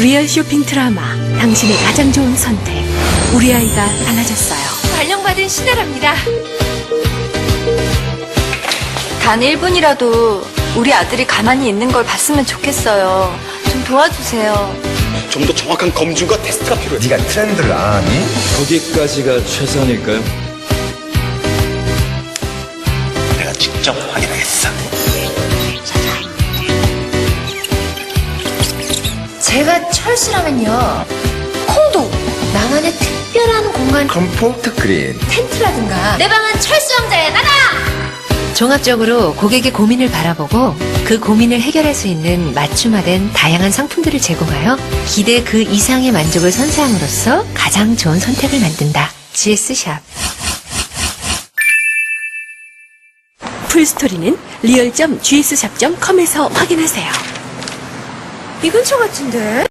리얼 쇼핑 드라마 당신의 가장 좋은 선택 우리 아이가 달라졌어요 발령받은 신혜랍니다 단 1분이라도 우리 아들이 가만히 있는 걸 봤으면 좋겠어요. 좀 도와주세요. 좀 더 정확한 검증과 테스트가 필요해. 네가 트렌드를 아니? 거기까지가 최선일까요? 내가 직접 확인하겠어. 제가 철수라면요. 콩도 나만의 특별한 공간 컴포트 그린 텐트라든가 내 방은 철수 왕자의 나다! 종합적으로 고객의 고민을 바라보고 그 고민을 해결할 수 있는 맞춤화된 다양한 상품들을 제공하여 기대 그 이상의 만족을 선사함으로써 가장 좋은 선택을 만든다. GS샵. 풀스토리는 리얼.gs샵.com에서 확인하세요 이 근처 같은데?